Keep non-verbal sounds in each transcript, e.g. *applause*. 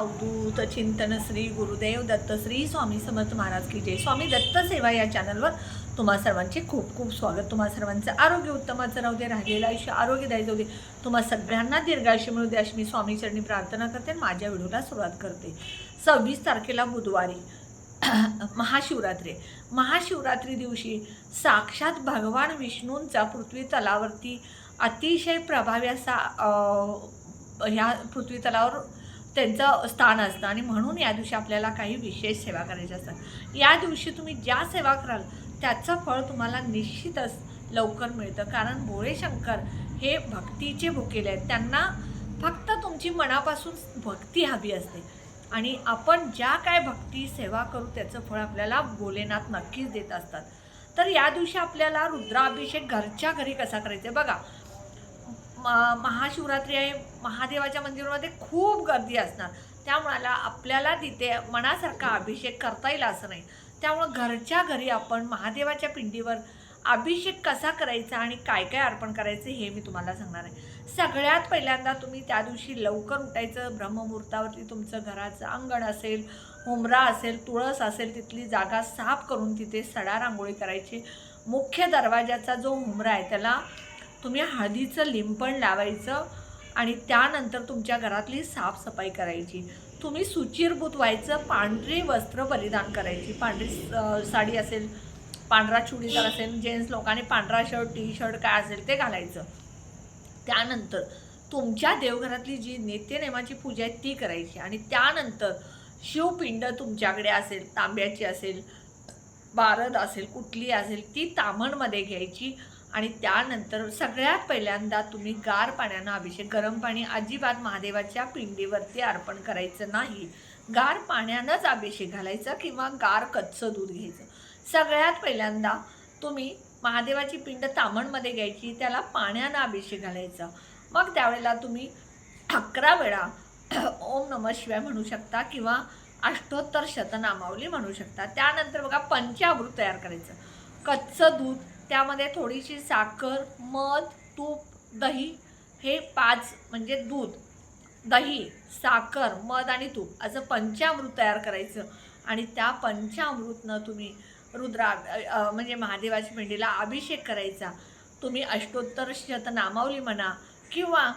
अवधूत चिंतन श्री गुरुदेव दत्त श्री स्वामी समर्थ महाराज की जय. स्वामी दत्त सेवा या चॅनलवर तुम्हा सर्वांचे खूप खूप स्वागत. तुम्हा सर्वांचं आरोग्य उत्तमाचं राहू दे राहिलेलं आयुष्य आरोग्यदायी जाऊ दे. तुम्हा सगळ्यांना दीर्घायुष्य मिळू दे अशी मी स्वामी चरणी प्रार्थना करते आणि माझ्या व्हिडिओला सुरुवात करते. सव्वीस तारखेला बुधवारी *clears throat* महाशिवरात्री. महाशिवरात्री दिवशी साक्षात भगवान विष्णूंचा पृथ्वी तलावरती अतिशय प्रभावी असा ह्या पृथ्वी तलावर त्यांचं स्थान असतं. आणि म्हणून या दिवशी आपल्याला काही विशेष सेवा करायच्या असतात. या दिवशी तुम्ही ज्या सेवा कराल त्याचं फळ तुम्हाला निश्चितच लवकर मिळतं. कारण भोळे शंकर हे भक्तीचे भुकेले आहेत. त्यांना फक्त तुमची मनापासून भक्ती हवी असते. आणि आपण ज्या काय भक्ती सेवा करू त्याचं फळ आपल्याला भोलेनाथ नक्कीच देत असतात. तर या दिवशी आपल्याला रुद्राभिषेक घरच्या घरी कसा करायचा आहे? बघा म- महाशिवरात्री आहे महादेवाच्या मंदिरामध्ये खूप गर्दी असणार. त्यामुळे आपल्याला तिथे मनासारखा अभिषेक करता येईल असं नाही. त्यामुळं घरच्या घरी आपण महादेवाच्या पिंडीवर अभिषेक कसा करायचा आणि काय काय अर्पण करायचं हे मी तुम्हाला सांगणार आहे. सगळ्यात पहिल्यांदा तुम्ही त्या दिवशी लवकर उठायचं. ब्रह्ममुहूर्तावरती तुमचं घराचं अंगण असेल हुमरा असेल तुळस असेल तिथली जागा साफ करून तिथे सडा रांगोळी करायची. मुख्य दरवाजाचा जो हुमरा आहे त्याला तुम्ही हळदीचं लिंपण लावायचं आणि त्यानंतर तुमच्या घरातली साफसफाई करायची. तुम्ही सुचिरभूत व्हायचं पांढरी वस्त्र परिधान करायची. पांढरी साडी असेल पांढरा चुडीदार असेल जेंट्स लोकांनी पांढरा शर्ट टी शर्ट काय असेल ते घालायचं. त्यानंतर तुमच्या देवघरातली जी नित्यनेमाची पूजा आहे ती करायची आणि त्यानंतर शिवपिंड तुमच्याकडे असेल तांब्याची असेल बारद असेल कुठली असेल ती तामणमध्ये घ्यायची. आणि त्यानंतर सगळ्यात पहिल्यांदा तुम्ही गार पाण्यानं अभिषेक गरम पाणी अजिबात महादेवाच्या पिंडीवरती अर्पण करायचं नाही. गार पाण्यानंच अभिषेक घालायचा किंवा गार कच्चं दूध घ्यायचं. सगळ्यात पहिल्यांदा तुम्ही महादेवाची पिंड तामणमध्ये घ्यायची त्याला पाण्यानं अभिषेक घालायचा. मग त्यावेळेला तुम्ही अकरा वेळा *clears throat* ओम नमः शिवाय म्हणू शकता किंवा अष्टोत्तर शतनामावली म्हणू शकता. त्यानंतर बघा पंचामृत तयार करायचं. कच्चं दूध त्यामध्ये थोडीशी साखर मध तूप दही हे पाच म्हणजे दूध. दही साखर मध आणि तूप असं पंचामृत तयार करायचं. आणि त्या पंचामृतनं तुम्ही रुद्रा म्हणजे महादेवाच्या पिंडीला अभिषेक करायचा. तुम्ही अष्टोत्तर शतनामावली म्हणा किंवा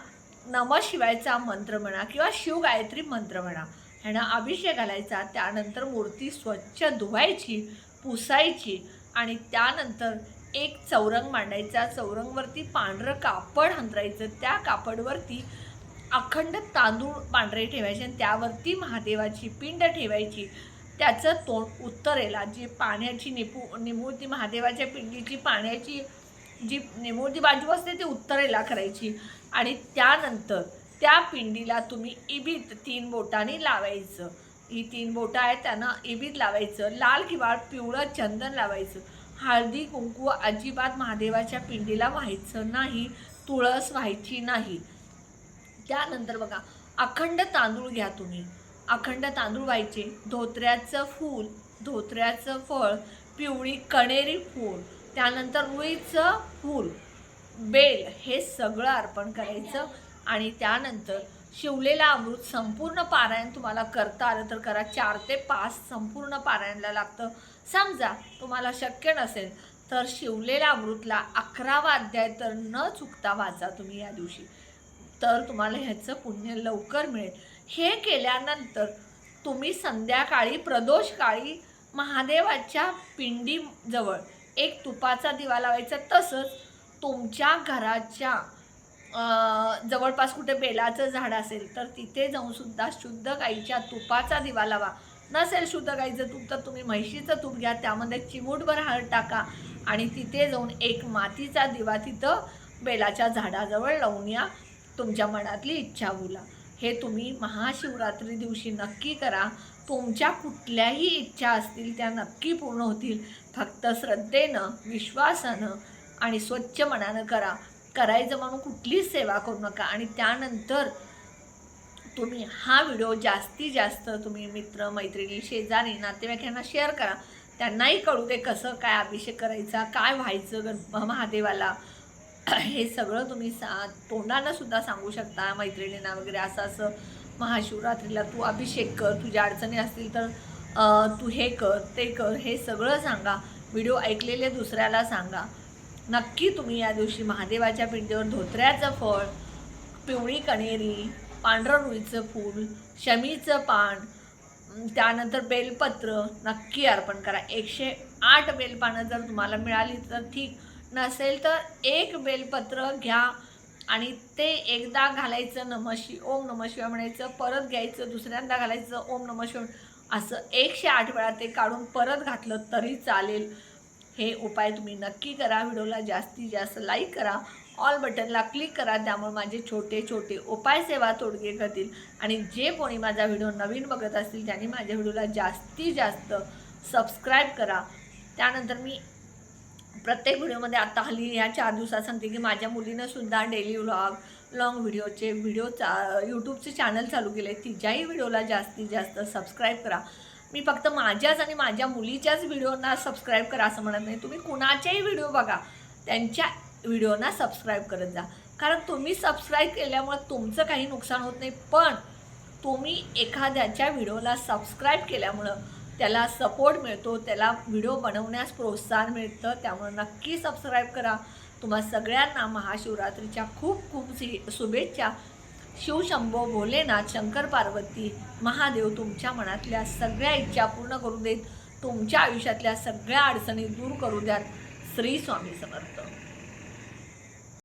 नम शिवायचा मंत्र म्हणा किंवा शिवगायत्री मंत्र म्हणा ह्यानं अभिषेक घालायचा. त्यानंतर मूर्ती स्वच्छ धुवायची पुसायची आणि त्यानंतर एक चौरंग मांडायचा चौरंगवरती पांढरं कापड हंतरायचं त्या कापडवरती अखंड तांदूळ पांढरे ठेवायचे आणि त्यावरती महादेवाची पिंड ठेवायची. त्याचं तोंड उत्तरेला. जी पाण्याची निपू निमूर्ती महादेवाच्या पिंडीची पाण्याची जी निमूर्ती बाजू असते ती उत्तरेला करायची. आणि त्यानंतर त्या पिंडीला तुम्ही इबीत तीन बोटांनी लावायचं. ही तीन बोटं आहेत त्यांना इबीत लावायचं. लाल किंवा पिवळं चंदन लावायचं. हळदी कुंकू अजिबात महादेवाच्या पिंडीला व्हायचं नाही तुळस व्हायची नाही. त्यानंतर बघा अखंड तांदूळ घ्या तुम्ही. अखंड तांदूळ व्हायचे. धोत्र्याचं फूल धोत्र्याचं फळ पिवळी कणेरी फूल त्यानंतर रुईचं फूल बेल हे सगळं अर्पण करायचं. आणि त्यानंतर शिवलेला अमृत संपूर्ण पारायण तुम्हाला करता आलं तर करा. चार ते पाच संपूर्ण पारायणला लागतं. समजा तुम्हाला शक्य नसेल तर शिवलेल्या अमृतला अकरावा अध्याय तर न चुकता वाचा तुम्ही या दिवशी. तर तुम्हाला ह्याचं पुण्य लवकर मिळेल. हे केल्यानंतर तुम्ही संध्याकाळी प्रदोषकाळी महादेवाच्या पिंडीजवळ एक तुपाचा दिवा लावायचा. तसंच तुमच्या घराच्या जवळपास कुठे बेलाचं झाड असेल तर तिथे जाऊन सुद्धा शुद्ध गाईच्या तुपाचा दिवा लावा. नसेल शुद्ध गाईचं तूप तर तुम्ही म्हैशीचं तूप घ्या त्यामध्ये चिमूटभर हळद टाका आणि तिथे जाऊन एक मातीचा दिवा तिथं बेलाच्या झाडाजवळ लावून या तुमच्या मनातली इच्छा बोला. हे तुम्ही महाशिवरात्री दिवशी नक्की करा. तुमच्या कुठल्याही इच्छा असतील त्या नक्की पूर्ण होतील. फक्त श्रद्धेनं विश्वासानं आणि स्वच्छ मनानं करा. करायचं म्हणून कुठलीच सेवा करू नका. आणि त्यानंतर तुम्ही हा व्हिडिओ जास्तीत जास्त तुम्ही मित्र मैत्रिणी शेजारी नातेवाईकांना शेअर करा. त्यांनाही कळू दे कसं काय अभिषेक करायचा काय व्हायचं गण महादेवाला. हे सगळं तुम्ही सा तोंडानं सुद्धा सांगू शकता मैत्रिणींना वगैरे असं असं महाशिवरात्रीला तू अभिषेक कर तुझ्या अडचणी असतील तर तू हे कर ते कर हे सगळं सांगा. व्हिडिओ ऐकलेले दुसऱ्याला सांगा. नक्की तुम्ही या दिवशी महादेवाच्या पिंडीवर धोत्र्याचं फळ पिवळी कणेरी पांढरं रुईचं फूल शमीचं पान त्यानंतर बेलपत्र नक्की अर्पण करा. एकशे आठ बेलपानं जर तुम्हाला मिळाली तर ठीक. नसेल तर एक बेलपत्र घ्या आणि ते एकदा घालायचं नमः शि ओम नमः शिवाय म्हणायचं परत घ्यायचं दुसऱ्यांदा घालायचं ओम नमः शिवाय असं एकशे आठ वेळा ते काढून परत घातलं तरी चालेल. हे उपाय तुम्ही नक्की करा. व्हिडिओला जास्तीत जास्त लाईक करा. ऑल बटनला क्लिक करा. त्यामुळे माझे छोटे छोटे उपाय सेवा तोडगे करतील. आणि जे कोणी माझा व्हिडिओ नवीन बघत असतील त्यांनी माझ्या व्हिडिओला जास्तीत जास्त सबस्क्राईब करा. त्यानंतर मी प्रत्येक व्हिडिओमध्ये आता हल्ली ह्या चार दिवसात सांगते की माझ्या मुलीनं सुद्धा डेली व्लॉग लॉंग व्हिडिओचे व्हिडिओ चा यूट्यूबचे चॅनल चालू केले. तिच्याही व्हिडिओला जास्तीत जास्त सबस्क्राईब करा. मी फक्त माझ्याच आणि माझ्या मुलीच्याच व्हिडिओना सबस्क्राईब करा असं म्हणत नाही. तुम्ही कुणाच्याही व्हिडिओ बघा त्यांच्या व्हिडिओना सबस्क्राईब करत जा. कारण तुम्ही सबस्क्राईब केल्यामुळे तुमचं काही नुकसान होत नाही पण तुम्ही एखाद्याच्या व्हिडिओला सबस्क्राईब केल्यामुळं त्याला सपोर्ट मिळतो त्याला व्हिडिओ बनवण्यास प्रोत्साहन मिळतं त्यामुळं नक्की सबस्क्राईब करा. तुम्हा सगळ्यांना महाशिवरात्रीच्या खूप खूप सी- शुभेच्छा. शिवशंभो भोलेनाथ शंकर पार्वती महादेव तुमच्या मनातल्या सगळ्या इच्छा पूर्ण करू देत तुमच्या आयुष्यातल्या सगळ्या अडचणी दूर करू द्यात. श्री स्वामी समर्थ.